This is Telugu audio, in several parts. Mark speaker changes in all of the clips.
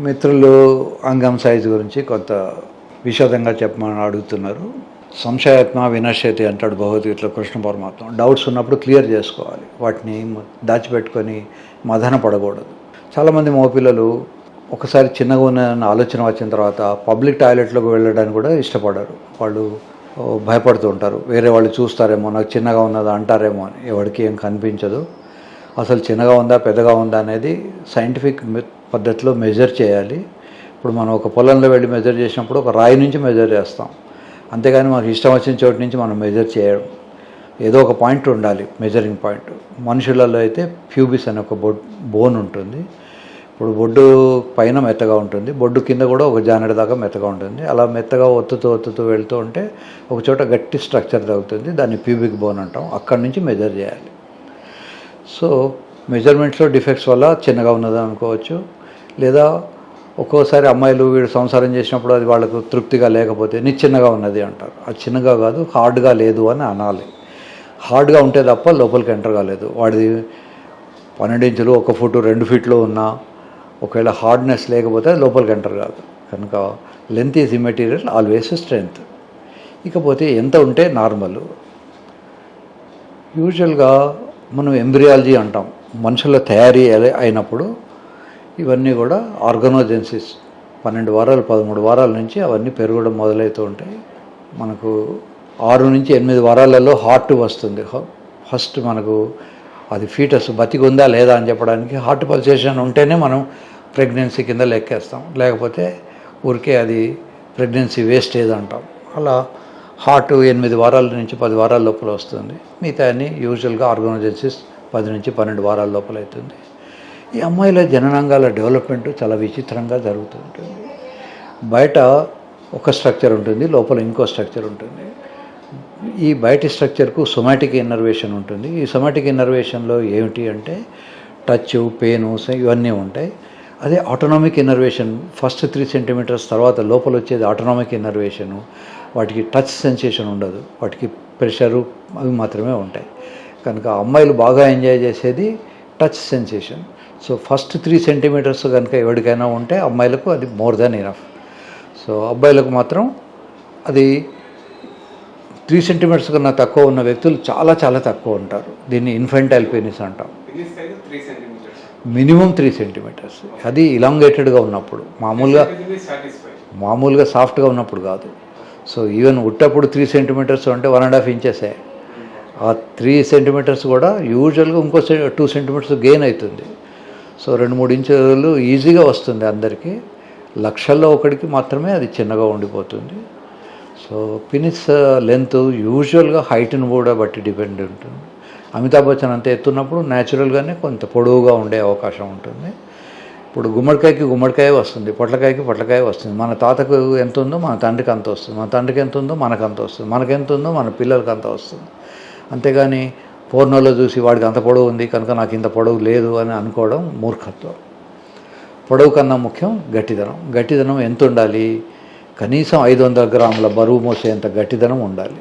Speaker 1: మిత్రులు అంగం సైజు గురించి కొంత విషదంగా చెప్పమని అడుగుతున్నారు. సంశయాత్మ వినశ్యతి అంటాడు భగవద్గీతలో కృష్ణ పరమాత్మ. డౌట్స్ ఉన్నప్పుడు క్లియర్ చేసుకోవాలి. వాటిని దాచిపెట్టుకొని మదన పడకూడదు. చాలామంది మగపిల్లలు ఒకసారి చిన్నగా ఉన్న ఆలోచన వచ్చిన తర్వాత పబ్లిక్ టాయిలెట్లోకి వెళ్ళడానికి కూడా ఇష్టపడరు. వాళ్ళు భయపడుతూ ఉంటారు. వేరే వాళ్ళు చూస్తారేమో నాకు చిన్నగా ఉన్నదా అంటారేమో అని. ఎవరికి ఏం కనిపించదు. అసలు చిన్నగా ఉందా పెద్దగా ఉందా అనేది సైంటిఫిక్ పద్ధతిలో మెజర్ చేయాలి. ఇప్పుడు మనం ఒక పొలంలో వెళ్ళి మెజర్ చేసినప్పుడు ఒక రాయి నుంచి మెజర్ చేస్తాం. అంతేగాని మనకు ఇష్టం వచ్చిన చోటు నుంచి మనం మెజర్ చేయడం. ఏదో ఒక పాయింట్ ఉండాలి మెజరింగ్ పాయింట్ మనుషులలో అయితే ప్యూబిస్ అనే ఒక బొడ్ బోన్ ఉంటుంది. ఇప్పుడు బొడ్డు పైన మెత్తగా ఉంటుంది. బొడ్డు కింద కూడా ఒక జానెడ దాకా మెత్తగా ఉంటుంది. అలా మెత్తగా ఒత్తుతూ ఒత్తుతూ వెళ్తూ ఉంటే ఒక చోట గట్టి స్ట్రక్చర్ తగ్గుతుంది దాన్ని ప్యూబిక్ బోన్ అంటాం. అక్కడి నుంచి మెజర్ చేయాలి. సో మెజర్మెంట్స్లో డిఫెక్ట్స్ వల్ల చిన్నగా ఉన్నది అనుకోవచ్చు. లేదా ఒక్కోసారి అమ్మాయిలు వీడు సంసారం చేసినప్పుడు అది వాళ్ళకు తృప్తిగా లేకపోతే నీ చిన్నగా ఉన్నది అంటారు. అది చిన్నగా కాదు హార్డ్గా లేదు అని అనాలి. హార్డ్గా ఉంటే తప్ప లోపలికి ఎంటర్ కాలేదు. వాడిది పన్నెండు ఇంచులు ఒక ఫుట్ రెండు ఫీట్లో ఉన్నా ఒకవేళ హార్డ్నెస్ లేకపోతే అది లోపలికి ఎంటర్ కాదు. కనుక length is material always strength. ఇకపోతే ఎంత ఉంటే నార్మల్. యూజువల్గా మనం ఎంబ్రియాలజీ అంటాం. మనుషుల తయారీ అయినప్పుడు ఇవన్నీ కూడా ఆర్గనోజెన్సిస్. పన్నెండు వారాలు పదమూడు వారాల నుంచి అవన్నీ పెరగడం మొదలవుతూ ఉంటాయి. మనకు ఆరు నుంచి ఎనిమిది వారాలలో హార్ట్ వస్తుంది. ఫస్ట్ మనకు అది ఫీటస్ బతికుందా లేదా అని చెప్పడానికి హార్ట్ పల్సేషన్ ఉంటేనే మనం ప్రెగ్నెన్సీ కింద లెక్కేస్తాం. లేకపోతే ఊరికే అది ప్రెగ్నెన్సీ వేస్టేజ్ అంటాం అలా హార్ట్ ఎనిమిది వారాల నుంచి పది వారాల లోపల వస్తుంది. మిగతా అన్ని యూజువల్గా ఆర్గనైజెన్సీస్ పది నుంచి పన్నెండు వారాల లోపల అవుతుంది. ఈ అమ్మాయిల జననాంగాల డెవలప్మెంట్ చాలా విచిత్రంగా జరుగుతూ ఉంటుంది బయట ఒక స్ట్రక్చర్ ఉంటుంది లోపల ఇంకో స్ట్రక్చర్ ఉంటుంది. ఈ బయటి స్ట్రక్చర్కు సొమాటిక్ ఇన్నర్వేషన్ ఉంటుంది. ఈ సొమాటిక్ ఇన్నర్వేషన్లో ఏమిటి అంటే టచ్ పెయిన్ ఇవన్నీ ఉంటాయి. అదే autonomic innervation first three centimetres తర్వాత లోపల వచ్చేది ఆటోనామిక్ ఇన్నర్వేషను. వాటికి టచ్ సెన్సేషన్ ఉండదు. వాటికి ప్రెషరు అవి మాత్రమే ఉంటాయి. కనుక అమ్మాయిలు బాగా ఎంజాయ్ చేసేది touch sensation. So first three centimetres కనుక ఎవరికైనా ఉంటే అమ్మాయిలకు అది మోర్ దాన్ ఇనఫ్. సో అబ్బాయిలకు మాత్రం అది త్రీ సెంటీమీటర్స్ కన్నా తక్కువ ఉన్న వ్యక్తులు చాలా చాలా తక్కువ ఉంటారు. దీన్ని ఇన్ఫెంటైల్ పెనిస్ అంటాం. Minimum three centimetres. అది ఇలాంగేటెడ్గా ఉన్నప్పుడు. మామూలుగా మామూలుగా సాఫ్ట్గా ఉన్నప్పుడు కాదు. సో ఈవెన్ ఉట్టప్పుడు త్రీ సెంటీమీటర్స్ అంటే వన్ అండ్ హాఫ్ ఇంచెసే. ఆ త్రీ సెంటీమీటర్స్ కూడా యూజువల్గా ఇంకో టూ సెంటీమీటర్స్ గెయిన్ అవుతుంది. సో రెండు మూడు ఇంచులు ఈజీగా వస్తుంది అందరికీ. లక్షల్లో ఒకడికి మాత్రమే అది చిన్నగా ఉండిపోతుంది. సో పినిస్ లెంత్ యూజువల్గా హైట్ని కూడా బట్టి డిపెండ్ ఉంటుంది. అమితాబ్ బచ్చన్ అంత ఎత్తున్నప్పుడు న్యాచురల్గానే కొంత పొడవుగా ఉండే అవకాశం ఉంటుంది. ఇప్పుడు గుమ్మడికాయకి గుమ్మడికాయ వస్తుంది పొట్లకాయకి పొట్లకాయ వస్తుంది. మన తాతకు ఎంత ఉందో మన తండ్రికి అంత వస్తుంది మన తండ్రికి ఎంత ఉందో మనకు అంత వస్తుంది మనకు ఎంత ఉందో మన పిల్లలకి అంత వస్తుంది. అంతేగాని పూర్ణంలో చూసి వాడికి అంత పొడవు ఉంది కనుక నాకు ఇంత పొడవు లేదు అని అనుకోవడం మూర్ఖత్వం. పొడవు కన్నా ముఖ్యం గట్టిదనం. గట్టిదనం ఎంత ఉండాలి? కనీసం ఐదు వందల గ్రాముల బరువు మోసేంత గట్టిదనం ఉండాలి.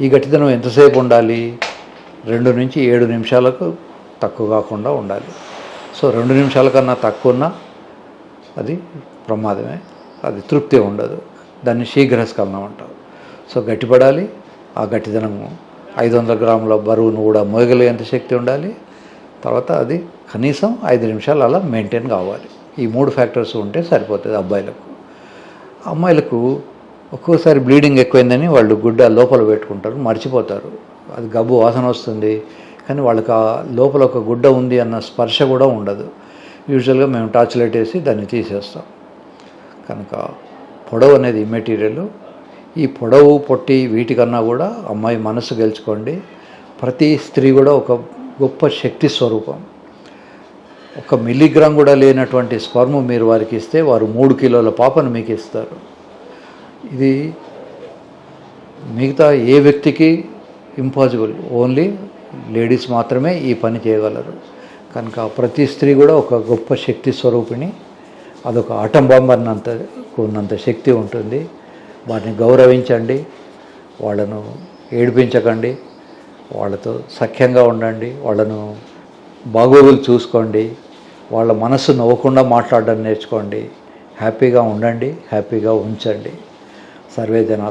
Speaker 1: ఈ గట్టిదనం ఎంతసేపు ఉండాలి? రెండు నుంచి ఏడు నిమిషాలకు తక్కువ కాకుండా ఉండాలి. సో రెండు నిమిషాల కన్నా తక్కువ ఉన్నా అది ప్రమాదమే. అది తృప్తి ఉండదు. దాన్ని శీఘ్రస్కలనం అంటారు. సో గట్టిపడాలి. ఆ గట్టిదనం ఐదు వందల గ్రాముల బరువును కూడా మోయగలిగేంత శక్తి ఉండాలి. తర్వాత అది కనీసం ఐదు నిమిషాలు అలా మెయింటైన్ కావాలి. ఈ మూడు ఫ్యాక్టర్స్ ఉంటే సరిపోతుంది అబ్బాయిలకు. అమ్మాయిలకు ఒక్కోసారి బ్లీడింగ్ ఎక్కువైందని వాళ్ళు గుడ్డ లోపల పెట్టుకుంటారు మర్చిపోతారు. అది గబ్బు వాసన వస్తుంది కానీ వాళ్ళకి ఆ లోపల ఒక గుడ్డ ఉంది అన్న స్పర్శ కూడా ఉండదు. యూజువల్గా మేము టార్చ్ లైట్ వేసి దాన్ని తీసేస్తాం. కనుక పొడవు అనేది మెటీరియల్ ఈ పొడవు పొట్టి వీటికన్నా కూడా అమ్మాయి మనసు గెలుచుకోండి. ప్రతి స్త్రీ కూడా ఒక గొప్ప శక్తి స్వరూపం. ఒక మిల్లీగ్రామ్ కూడా లేనటువంటి స్పర్మ్ మీరు వారికి ఇస్తే వారు మూడు కిలోల పాపను మీకు ఇస్తారు. ఇది మిగతా ఏ వ్యక్తికి ఇంపాసిబుల్. ఓన్లీ లేడీస్ మాత్రమే ఈ పని చేయగలరు. కనుక ప్రతి స్త్రీ కూడా ఒక గొప్ప శక్తి స్వరూపిణి. అదొక ఆటం బాంబ్ అన్నంత ఉన్నంత శక్తి ఉంటుంది. వాటిని గౌరవించండి వాళ్ళను ఏడిపించకండి వాళ్ళతో సఖ్యంగా ఉండండి వాళ్ళను బాగోగులు చూసుకోండి వాళ్ళ మనసు నవ్వకుండా మాట్లాడడం నేర్చుకోండి హ్యాపీగా ఉండండి హ్యాపీగా ఉంచండి. సర్వేదనా జనా